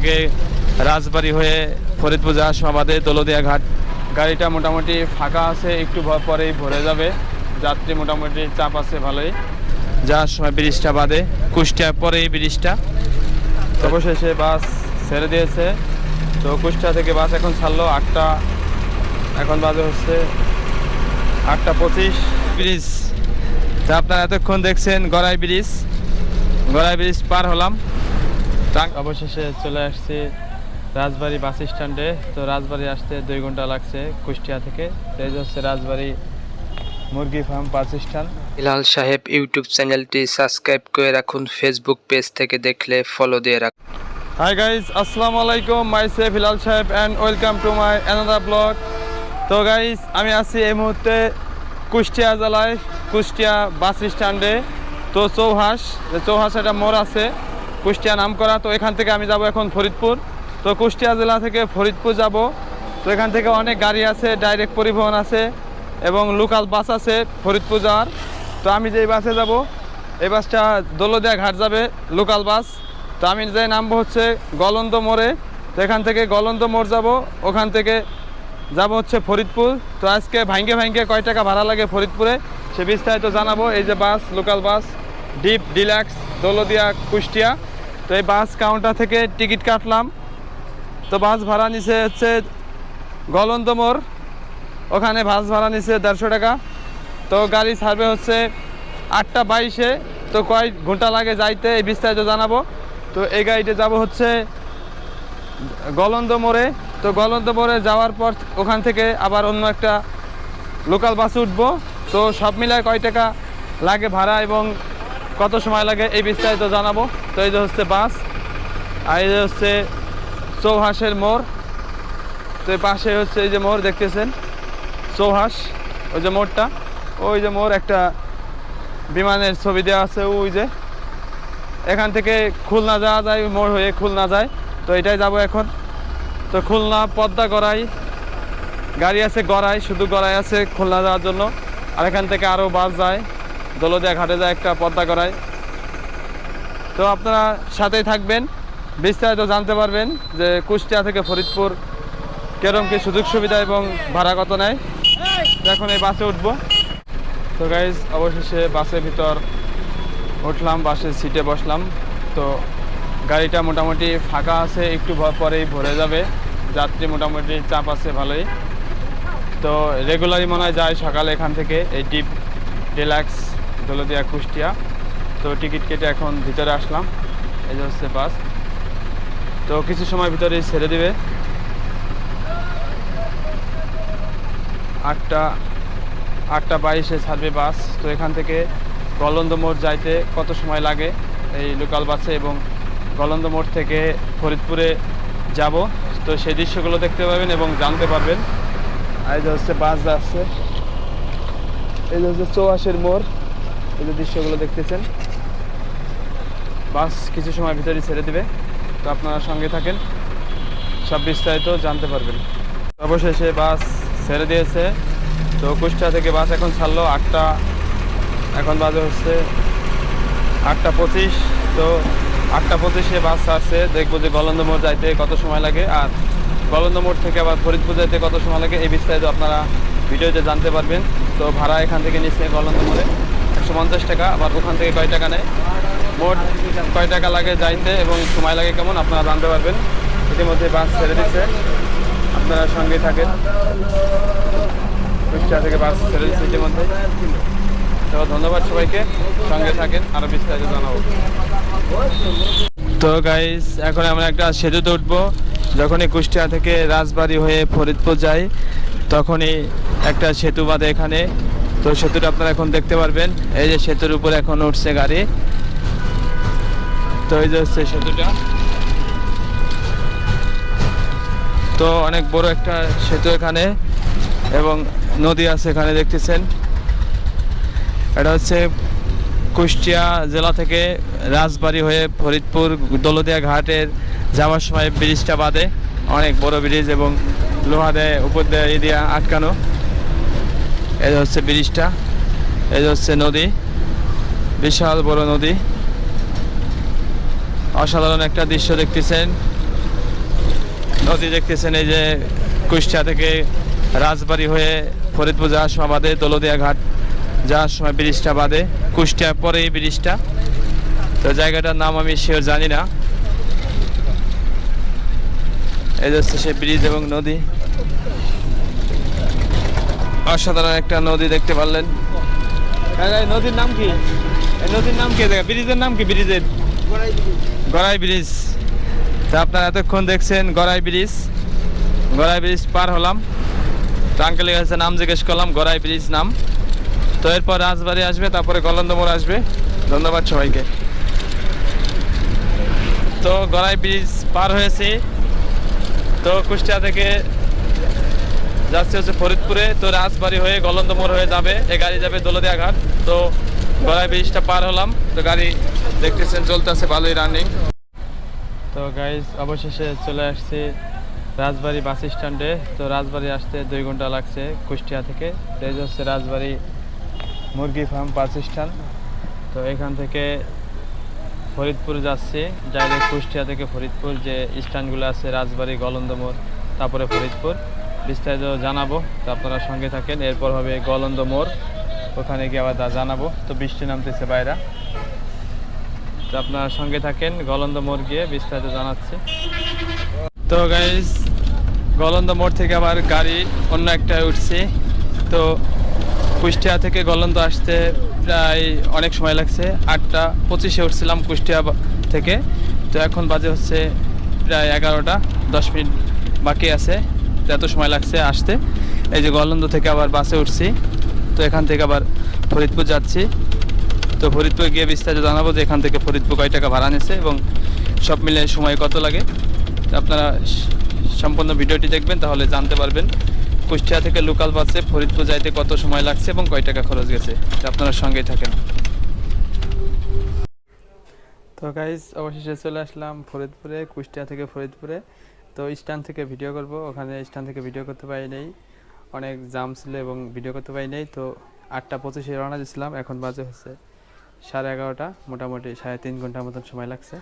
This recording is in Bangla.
থেকে রাজবাড়ি হয়ে ফরিদপুর যাওয়ার সময় বাদে দোলদিয়া ঘাট। গাড়িটা মোটামুটি ফাঁকা আছে, একটু পরেই ভরে যাবে। যাত্রী মোটামুটি চাপ আছে ভালোই। যাওয়ার সময় ব্রিজটা বাদে কুষ্টিয়া পরেই ব্রিজটা। অবশেষে বাস ছেড়ে দিয়েছে। তো কুষ্টিয়া থেকে বাস এখন ছাড়লো আটটা, এখন বাজে হচ্ছে আটটা পঁচিশ। ব্রিজ, তা আপনারা এতক্ষণ দেখছেন গড়াই ব্রিজ। গড়াই ব্রিজ পার হলাম। টাং- অবশেষে চলে আসছি রাজবাড়ি বাস স্ট্যান্ডে। তো রাজবাড়ি আসতে দুই ঘণ্টা লাগছে কুষ্টিয়া থেকে। তো এই হচ্ছে রাজবাড়ি মুরগি farm bus stand. Hilal Saheb YouTube চ্যানেলটি সাবস্ক্রাইব করে রাখুন ফেসবুক পেজ থেকে দেখলে ফলো দিয়ে রাখুন। হাই গাইজ আসসালামু আলাইকুম। মাই সেফ হিলাল সাহেব and welcome to my another blog তো গাইজ আমি আছি এই মুহূর্তে কুষ্টিয়া জেলায় কুষ্টিয়া বাস স্ট্যান্ডে। তো চৌহাস চৌহাস একটা মোড় আছে। কুষ্টিয়া নাম করা তো এখান থেকে আমি যাব এখন ফরিদপুর। তো কুষ্টিয়া জেলা থেকে ফরিদপুর যাব। তো এখান থেকে অনেক গাড়ি আছে, ডাইরেক্ট পরিবহন আছে এবং লোকাল বাস আছে ফরিদপুর যাওয়ার। তো আমি যেই বাসে যাব, এই বাসটা দোলদিয়া ঘাট যাবে, লোকাল বাস। তো আমি যে নামবো হচ্ছে গলন্দ মোড়ে। তো এখান থেকে গলন্দ মোড় যাব, ওখান থেকে যাব হচ্ছে ফরিদপুর। তো আজকে ভাঙ্গে ভাঙ্গে কয় টাকা ভাড়া লাগে ফরিদপুরে, সে বিস্তারিত জানাব। এই যে বাস, লোকাল বাস, ডিপ, ডিলাক্স দৌলদিয়া কুষ্টিয়া। তো এই বাস কাউন্টার থেকে টিকিট কাটলাম। তো বাস ভাড়া নিছে হচ্ছে গলন্দ মোড়। ওখানে বাস ভাড়া নিছে দেড়শো টাকা। তো গাড়ি ছাড়বে হচ্ছে আটটা বাইশে। তো কয় ঘণ্টা লাগে যাইতে, এই বিস্তারিত জানাব। তো এই গাড়িতে যাব হচ্ছে গলন্দ মোড়ে। তো গলন্দ মোড়ে যাওয়ার পর ওখান থেকে আবার অন্য একটা লোকাল বাসে উঠবো। তো সব মিলায় কয় টাকা লাগে ভাড়া এবং কত সময় লাগে এই বিস্তারিত জানাব? তো এই যে হচ্ছে বাস, আর এই যে হচ্ছে চৌহাসের মোড়। তো এই পাশে হচ্ছে এই যে মোড় দেখতেছেন? চৌহাস ওই যে মোড়টা। ওই যে মোড় একটা বিমানের ছবি দেওয়া আছে, ওই যে। এখান থেকে খুলনা যাওয়া যায় মোড় হয়ে খুলনা যায়। তো এটাই যাব এখন। তো খুলনা পদ্মা গড়াই, গাড়ি আছে গড়াই, শুধু গড়াই আছে খুলনা যাওয়ার জন্য। আর এখান থেকে আরও বাস যায়। দোলদিয়া ঘাটে যায় একটা পর্দা গড়াই তো আপনারা সাথেই থাকবেন, বিস্তারিত জানতে পারবেন যে কুষ্টিয়া থেকে ফরিদপুর কেরম কি সুযোগ সুবিধা এবং ভাড়া কত নেয়। এখন এই বাসে উঠবো। তো গাইজ অবশেষে বাসের ভিতর উঠলাম, বাসের সিটে বসলাম। তো গাড়িটা মোটামুটি ফাঁকা আছে, একটু পরেই ভরে যাবে। যাত্রী মোটামুটি চাপ আছে ভালোই। তো রেগুলারই মনে হয় যায় সকালে এখান থেকে, এই ডিপ ডিলাক্স দোলদিয়া কুষ্টিয়া। তো টিকিট কেটে এখন ভিতরে আসলাম। এই যে হচ্ছে বাস। তো কিছু সময় ভিতরেই ছেড়ে দিবে। আটটা আটটা বাইশে ছাড়বে বাস। তো এখান থেকে গলন্দ মোড় যাইতে কত সময় লাগে এই লোকাল বাসে এবং গলন্দ মোড় থেকে ফরিদপুরে যাব। তো সেই দৃশ্যগুলো দেখতে পাবেন এবং জানতে পারবেন। আর এই যে হচ্ছে বাস যাচ্ছে। এই যে হচ্ছে চৌহাসের মোড়। এই যে দৃশ্যগুলো দেখতেছেন। বাস কিছু সময় ভিতরে ছেড়ে দিবে। তো আপনারা সঙ্গে থাকেন। সব বিস্তারিত জানতে পারবেন। অবশেষে বাস ছেড়ে দিয়েছে। তো কুষ্টিয়া থেকে বাস এখন ছাড়লো আটটা। এখন বাজে হচ্ছে আটটা পঁচিশ। তো আটটা পঁচিশে বাস ছাড়ছে দেখব যে গলন্দ মোড় যাইতে কত সময় লাগে। আর গলন্দ মোড় থেকে আবার ফরিদপুর যাইতে কত সময় লাগে, এই বিস্তারিত আপনারা ভিডিওতে জানতে পারবেন। তো ভাড়া এখান থেকে নিচ্ছে গলন্দ মোড়ে। একশো পঞ্চাশ টাকা, আবার ওখান থেকে কয় টাকা নেয়? মোট কয় টাকা লাগে যাইতে এবং সময় লাগে কেমন, আপনারা জানতে পারবেন। ইতিমধ্যে বাস ছেড়ে দিচ্ছে আপনারা সঙ্গে থাকেন। কুষ্টিয়া থেকে বাস ছেড়ে দিচ্ছে ইতিমধ্যে। তো ধন্যবাদ সবাইকে। সঙ্গে থাকেন আরও বিস্তারিত জানাব। তো গাইস এখন আমরা একটা সেতুতে উঠবো। যখনই কুষ্টিয়া থেকে রাজবাড়ি হয়ে ফরিদপুর যাই, তখনই একটা সেতু বাঁধে এখানে। তো সেতুটা আপনারা এখন দেখতে পারবেন। এই যে সেতুর উপরে এখন উঠছে গাড়ি। তো এই যে হচ্ছে সেতুটা। তো অনেক বড় একটা সেতু এখানে এবং নদী আছে এখানে দেখতেছেন। এটা হচ্ছে কুষ্টিয়া জেলা থেকে রাজবাড়ি হয়ে ফরিদপুর দলদিয়া ঘাটের যাওয়ার সময় ব্রিজটা বাদে অনেক বড় ব্রিজ এবং লোহা দেয় উপর দিয়ে এই দিয়ে আটকানো। এই হচ্ছে ব্রিজটা যে হচ্ছে নদী, বিশাল বড় নদী। অসাধারণ একটা দৃশ্য দেখতেছেন। নদী দেখতেছেন এই যে কুষ্টিয়া থেকে রাজবাড়ি হয়ে ফরিদপুর যাওয়ার সময় বাদে দলদিয়া ঘাট যাওয়ার সময় ব্রিজটা বাদে কুষ্টিয়া পরে এই ব্রিজটা। তো জায়গাটার নাম আমি শিওর জানি না। এই হচ্ছে সে ব্রিজ এবং নদী। অসাধারণ একটা নদী দেখতে পারলেন। নদীর নাম কি? এই নদীর নাম কি? দেখা ব্রিজের নাম কি? ব্রিজের? গড়াই ব্রিজ। তো আপনারা এতক্ষণ দেখছেন গড়াই ব্রিজ। গড়াই ব্রিজ পার হলাম। তো আঙ্কেলের কাছে নাম জিজ্ঞেস করলাম গড়াই ব্রিজ নাম। তো এরপর রাজবাড়ি আসবে তারপরে গলন্দ মোড় আসবে। ধন্যবাদ সবাইকে। তো গড়াই ব্রিজ পার হয়েছে। তো কুষ্টিয়া থেকে যাচ্ছে হচ্ছে ফরিদপুরে। তো রাজবাড়ি হয়ে গলন্দ মোড় হয়ে যাবে। এ গাড়ি যাবে দোলদিয়া ঘাট। তো গড়াই ব্রিজটা পার হলাম। তো গাড়ি দেখতেছেন, চলতেছে ভালোই রানিং তো গাইজ অবশেষে চলে আসছি রাজবাড়ি বাস স্ট্যান্ডে। তো রাজবাড়ি আসতে দুই ঘণ্টা লাগছে কুষ্টিয়া থেকে। তো এই হচ্ছে রাজবাড়ি মুরগি ফার্ম বাস স্ট্যান্ড। তো এখান থেকে ফরিদপুর যাচ্ছি। ডাইরেক্ট কুষ্টিয়া থেকে ফরিদপুর যে স্ট্যান্ডগুলো আছে রাজবাড়ি গলন্দমোড় তারপরে ফরিদপুর। বিস্তারিত জানাব, তো আপনারা সঙ্গে থাকেন। এরপর হবে গলন্দ মোড়, ওখানে গিয়ে আবার তা জানাব। তো বৃষ্টি নামতেছে বাইরা। তো আপনারা সঙ্গে থাকেন, গলন্দ মোড় গিয়ে বিস্তারিত জানাচ্ছি। তো গাইজ গলন্দ মোড় থেকে আবার গাড়ি অন্য একটা উঠছি। তো কুষ্টিয়া থেকে গলন্দ আসতে প্রায় অনেক সময় লাগছে। আটটা পঁচিশে উঠছিলাম কুষ্টিয়া থেকে। তো এখন বাজে হচ্ছে প্রায় এগারোটা, দশ মিনিট বাকি আছে। এত সময় লাগছে আসতে। এই যে গলন্দ থেকে আবার বাসে উঠছি। তো এখান থেকে আবার ফরিদপুর যাচ্ছি। তো ফরিদপুর গিয়ে বিস্তারিত জানাব যে এখান থেকে ফরিদপুর কয় টাকা ভাড়া নিয়েছে এবং সব মিলে সময় কত লাগে। আপনারা সম্পূর্ণ ভিডিওটি দেখবেন, তাহলে জানতে পারবেন কুষ্টিয়া থেকে লোকাল বাসে ফরিদপুর যাইতে কত সময় লাগছে এবং কয় টাকা খরচ গেছে। আপনারা সঙ্গেই থাকেন। তো গাইজ অবশেষে চলে আসলাম ফরিদপুরে, কুষ্টিয়া থেকে ফরিদপুরে। তো স্ট্যান্ড থেকে ভিডিও করব। ওখানে স্ট্যান্ড থেকে ভিডিও করতে পারি নাই। অনেক জাম ছিল এবং ভিডিও করতে পারি নাই। তো আটটা পঁচিশে রওনা দিয়েছিলাম এখন বাজে হচ্ছে সাড়ে এগারোটা। মোটামুটি সাড়ে তিন ঘণ্টার মতন সময় লাগছে।